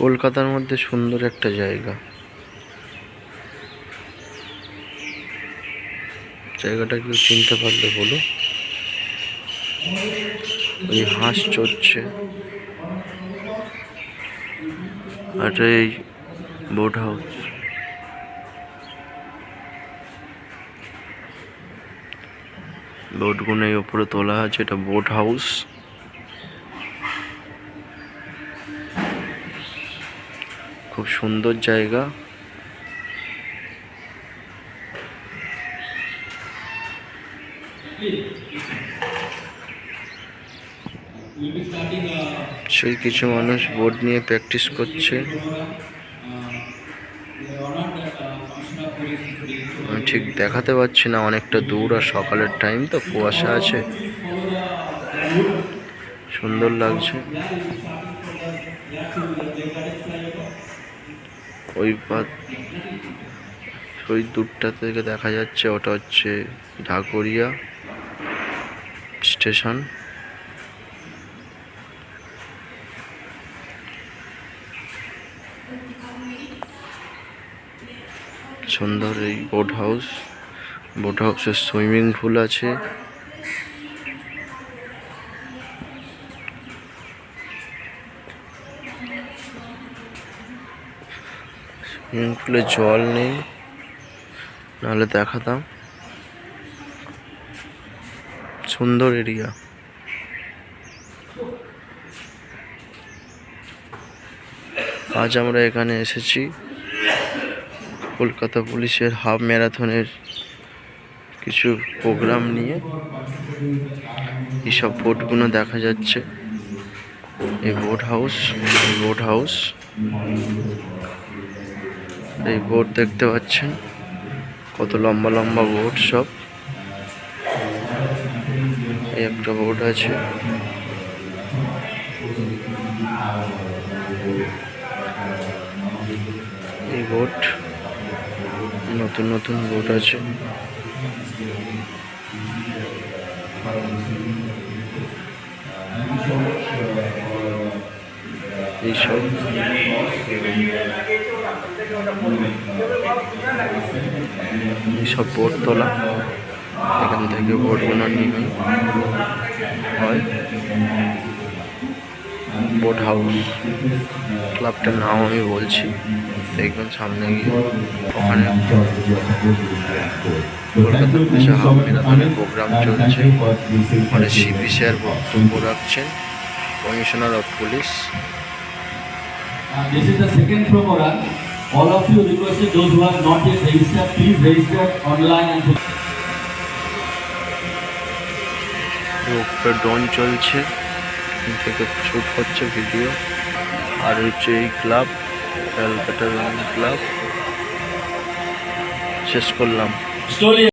কলকাতার মধ্যে সুন্দর একটা জায়গা। জায়গাটা কেউ চিনতে পারলে বলো ওই হাঁস চড়ছে। আর এই বোট হাউস বোটগুলো উপরে তোলা আছে, এটা বোট হাউস খুব সুন্দর জায়গা। সেই কিছু মানুষ বোর্ড নিয়ে প্র্যাকটিস করছে। ঠিক দেখাতে পারছি না, অনেকটা দূর আর সকালের টাইম তো, কুয়াশা আছে। সুন্দর লাগছে। ওই পাত ওই দূরটা থেকে দেখা যাচ্ছে, ওটা হচ্ছে ঢাকুরিয়া স্টেশন। সুন্দর এই বোট হাউস বোট হাউসে সুইমিং পুল আছে। সুইমিং পুলে জল নেই। নাহলে দেখাতাম। সুন্দর এরিয়া আজ আমরা এখানে এসেছি। কলকাতা পুলিশের হাফ ম্যারাথনের কিছু প্রোগ্রাম নিয়ে। এইসব বোটগুলো দেখা যাচ্ছে। এই বোট হাউস বোট হাউস এই বোট দেখতে পাচ্ছেন। কত লম্বা লম্বা বোট সব। এই একটা বোট আছে। এই বোট নতুন নতুন বোট আছে। এইসব এইসব বোট তোলা এখান থেকে বোটগুলো নিয়ে হয়। বোট হাউস ক্লাবটার নাম আমি বলছি। দেখবেন সামনে গিয়ে। ওখানে প্রোগ্রাম চলছে। ওখানে সিপি স্যার বক্তব্য রাখছেন commissioner of police. this is the second. All of you requested those who are not yet registered, please register online and উপরে ড্রোন চলছে থেকে শুট হচ্ছে ভিডিও আর হচ্ছে এই ক্লাব ক্যালকাটা ক্লাব শেষ করলাম